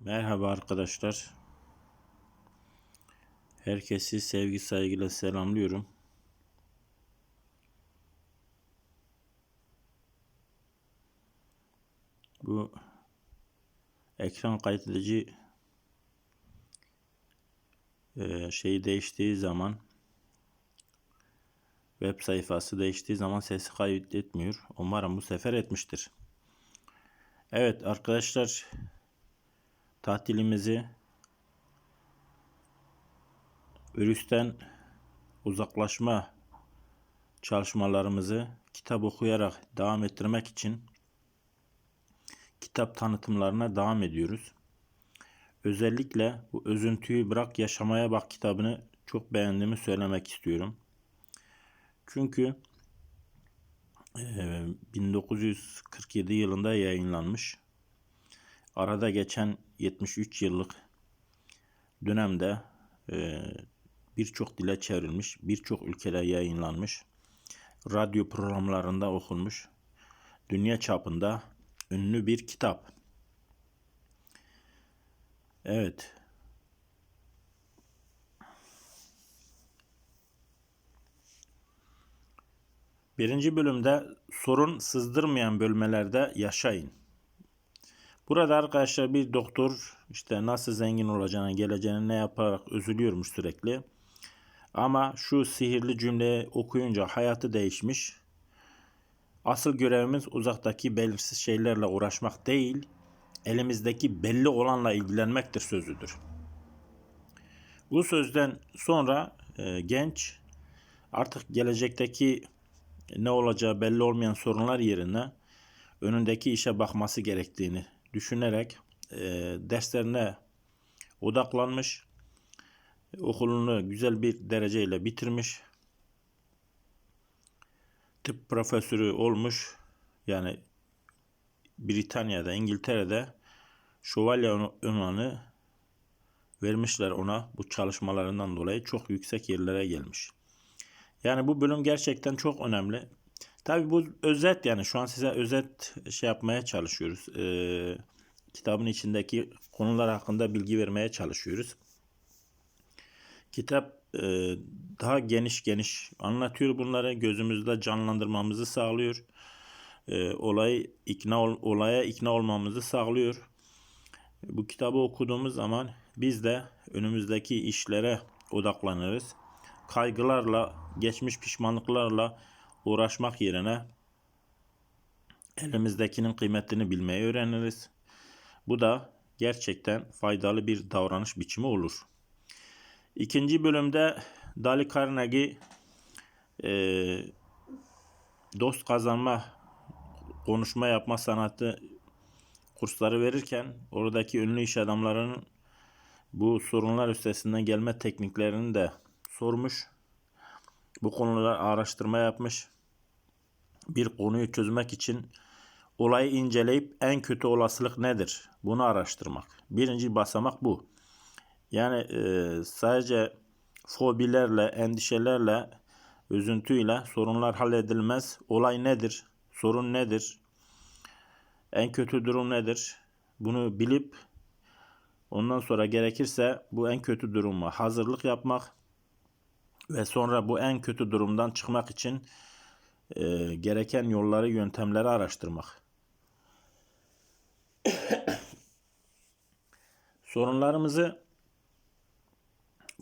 Merhaba arkadaşlar. Herkesi sevgi saygıyla selamlıyorum. Bu ekran kaydedici e, şeyi değiştiği zaman web sayfası değiştiği zaman sesi kaydetmiyor. Umarım bu sefer etmiştir. Evet arkadaşlar tatilimizi virüsten uzaklaşma çalışmalarımızı kitap okuyarak devam ettirmek için kitap tanıtımlarına devam ediyoruz. Özellikle bu Özüntüyü Bırak Yaşamaya Bak kitabını çok beğendiğimi söylemek istiyorum. Çünkü e, 1947 yılında yayınlanmış. Arada geçen 73 yıllık dönemde e, birçok dile çevrilmiş, birçok ülkede yayınlanmış, radyo programlarında okunmuş, dünya çapında ünlü bir kitap. Evet. Birinci bölümde sorun sızdırmayan bölmelerde yaşayın. Burada arkadaşlar bir doktor işte nasıl zengin olacağını, geleceğini ne yaparak üzülüyormuş sürekli. Ama şu sihirli cümleyi okuyunca hayatı değişmiş. Asıl görevimiz uzaktaki belirsiz şeylerle uğraşmak değil, elimizdeki belli olanla ilgilenmektir sözüdür. Bu sözden sonra e, genç artık gelecekteki ne olacağı belli olmayan sorunlar yerine önündeki işe bakması gerektiğini düşünerek e, derslerine odaklanmış. Okulunu güzel bir dereceyle bitirmiş. Tıp profesörü olmuş. Yani Britanya'da, İngiltere'de şövalye ünvanı vermişler ona bu çalışmalarından dolayı çok yüksek yerlere gelmiş. Yani bu bölüm gerçekten çok önemli. Tabi bu özet yani şu an size özet şey yapmaya çalışıyoruz. Ee, kitabın içindeki konular hakkında bilgi vermeye çalışıyoruz. Kitap e, daha geniş geniş anlatıyor bunları. Gözümüzde canlandırmamızı sağlıyor. E, olay ikna ol, olaya ikna olmamızı sağlıyor. Bu kitabı okuduğumuz zaman biz de önümüzdeki işlere odaklanırız. Kaygılarla, geçmiş pişmanlıklarla uğraşmak yerine elimizdekinin kıymetini bilmeyi öğreniriz. Bu da gerçekten faydalı bir davranış biçimi olur. İkinci bölümde Dali Carnegie e, dost kazanma, konuşma yapma sanatı kursları verirken oradaki ünlü iş adamlarının bu sorunlar üstesinden gelme tekniklerini de sormuş. Bu konular araştırma yapmış. Bir konuyu çözmek için olayı inceleyip en kötü olasılık nedir? Bunu araştırmak. Birinci basamak bu. Yani e, sadece fobilerle, endişelerle, üzüntüyle sorunlar halledilmez. Olay nedir? Sorun nedir? En kötü durum nedir? Bunu bilip ondan sonra gerekirse bu en kötü duruma hazırlık yapmak ve sonra bu en kötü durumdan çıkmak için e, gereken yolları, yöntemleri araştırmak. Sorunlarımızı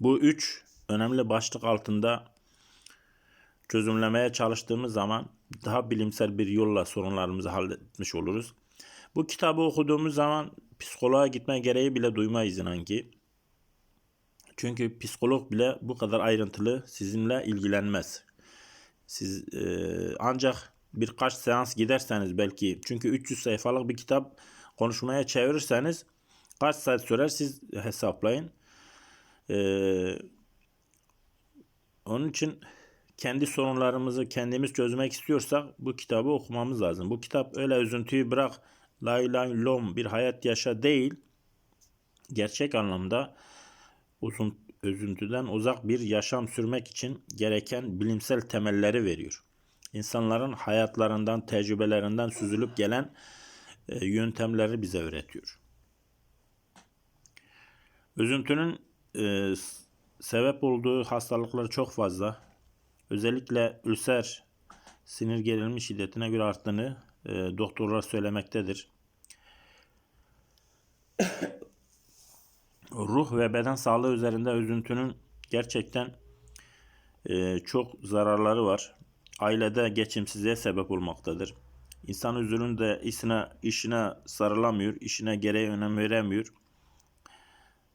bu üç önemli başlık altında çözümlemeye çalıştığımız zaman daha bilimsel bir yolla sorunlarımızı halletmiş oluruz. Bu kitabı okuduğumuz zaman psikoloğa gitme gereği bile duymayız inan ki. Çünkü psikolog bile bu kadar ayrıntılı sizinle ilgilenmez. Siz e, ancak birkaç seans giderseniz belki çünkü 300 sayfalık bir kitap konuşmaya çevirirseniz kaç saat sürer siz hesaplayın. Ee, onun için kendi sorunlarımızı kendimiz çözmek istiyorsak bu kitabı okumamız lazım. Bu kitap öyle üzüntüyü bırak lay lay lom bir hayat yaşa değil. Gerçek anlamda uzun özüntüden uzak bir yaşam sürmek için gereken bilimsel temelleri veriyor. İnsanların hayatlarından, tecrübelerinden süzülüp gelen e, yöntemleri bize öğretiyor. Üzüntünün e, sebep olduğu hastalıklar çok fazla. Özellikle ülser sinir gerilimi şiddetine göre arttığını e, doktorlar söylemektedir. Ruh ve beden sağlığı üzerinde üzüntünün gerçekten e, çok zararları var. Ailede geçimsizliğe sebep olmaktadır. İnsan üzülünde işine, işine sarılamıyor, işine gereği önem veremiyor.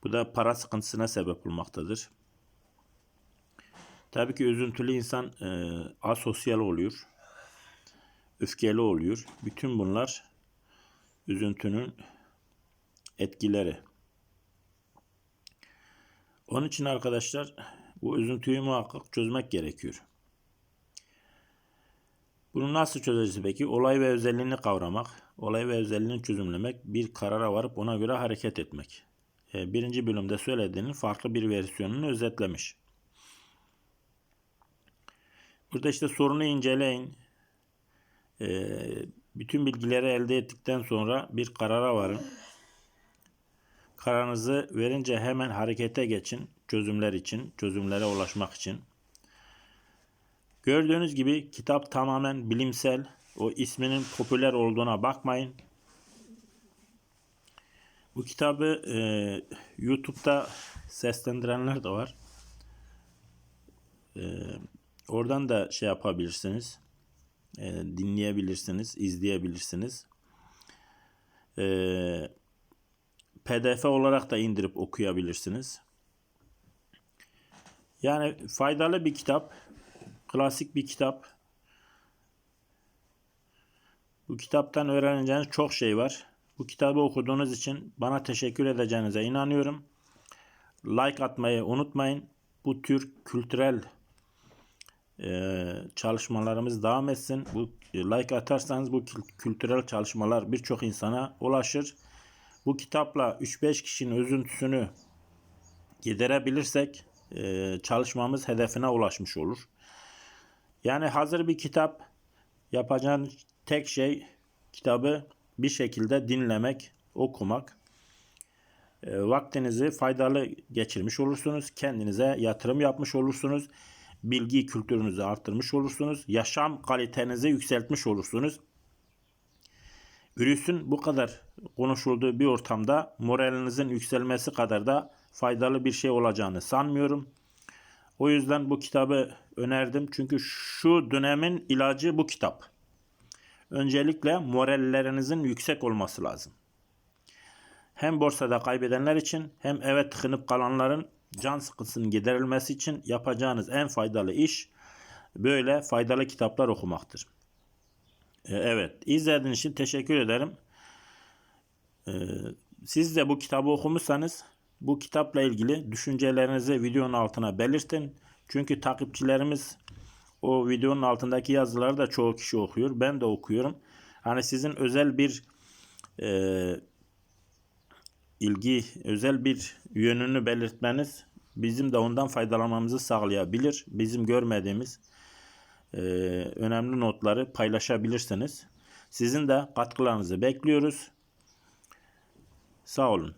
Bu da para sıkıntısına sebep olmaktadır. Tabii ki üzüntülü insan e, asosyal oluyor. Öfkeli oluyor. Bütün bunlar üzüntünün etkileri. Onun için arkadaşlar bu üzüntüyü muhakkak çözmek gerekiyor. Bunu nasıl çözeceğiz peki? Olay ve özelliğini kavramak, olay ve özelliğini çözümlemek, bir karara varıp ona göre hareket etmek. E, Birinci bölümde söylediğinin farklı bir versiyonunu özetlemiş. Burada işte sorunu inceleyin. E, bütün bilgileri elde ettikten sonra bir karara varın. Kararınızı verince hemen harekete geçin. Çözümler için, çözümlere ulaşmak için. Gördüğünüz gibi kitap tamamen bilimsel. O isminin popüler olduğuna bakmayın. Bu kitabı e, YouTube'da seslendirenler de var. E, oradan da şey yapabilirsiniz. E, dinleyebilirsiniz, izleyebilirsiniz. E, PDF olarak da indirip okuyabilirsiniz. Yani faydalı bir kitap. Klasik bir kitap. Bu kitaptan öğreneceğiniz çok şey var. Bu kitabı okuduğunuz için bana teşekkür edeceğinize inanıyorum. Like atmayı unutmayın. Bu tür kültürel e, çalışmalarımız devam etsin. Bu e, like atarsanız bu kül- kültürel çalışmalar birçok insana ulaşır. Bu kitapla 3-5 kişinin üzüntüsünü giderebilirsek e, çalışmamız hedefine ulaşmış olur. Yani hazır bir kitap yapacağın tek şey kitabı bir şekilde dinlemek, okumak. E, vaktinizi faydalı geçirmiş olursunuz. Kendinize yatırım yapmış olursunuz. Bilgi kültürünüzü arttırmış olursunuz. Yaşam kalitenizi yükseltmiş olursunuz. Virüsün bu kadar konuşulduğu bir ortamda moralinizin yükselmesi kadar da faydalı bir şey olacağını sanmıyorum. O yüzden bu kitabı önerdim. Çünkü şu dönemin ilacı bu kitap. Öncelikle morallerinizin yüksek olması lazım. Hem borsada kaybedenler için hem eve tıkınıp kalanların can sıkıntısının giderilmesi için yapacağınız en faydalı iş böyle faydalı kitaplar okumaktır. E, Evet, izlediğiniz için teşekkür ederim. E, Siz de bu kitabı okumuşsanız bu kitapla ilgili düşüncelerinizi videonun altına belirtin. Çünkü takipçilerimiz o videonun altındaki yazıları da çoğu kişi okuyor. Ben de okuyorum. Hani sizin özel bir e, ilgi, özel bir yönünü belirtmeniz bizim de ondan faydalanmamızı sağlayabilir. Bizim görmediğimiz e, önemli notları paylaşabilirsiniz. Sizin de katkılarınızı bekliyoruz. Sağ olun.